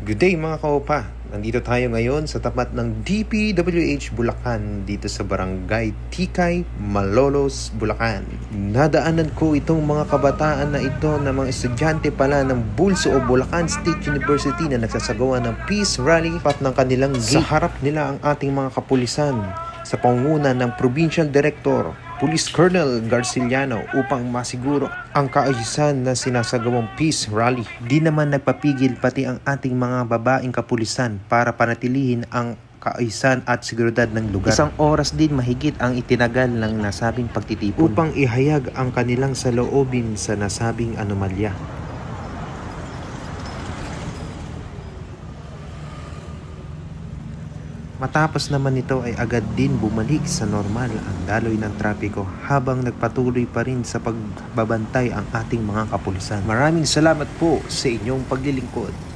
Good day mga kaopa. Nandito tayo ngayon sa tapat ng DPWH Bulacan dito sa barangay Tikay, Malolos, Bulacan. Nadaanan ko itong mga kabataan na ito na mga estudyante pala ng Bulso o Bulacan State University na nagsasagawa ng Peace Rally pat ng kanilang gate. Sa harap nila ang ating mga kapulisan sa pangunguna ng Provincial Director Police Colonel Garciliano upang masiguro ang kaayusan na sinasagawang peace rally. Di naman nagpapigil pati ang ating mga babaeng kapulisan para panatilihin ang kaayusan at seguridad ng lugar. Isang oras din mahigit ang itinagal ng nasabing pagtitipon upang ihayag ang kanilang saloobin sa nasabing anomalya. Matapos naman ito ay agad din bumalik sa normal ang daloy ng trapiko habang nagpatuloy pa rin sa pagbabantay ang ating mga kapulisan. Maraming salamat po sa inyong paglilingkod.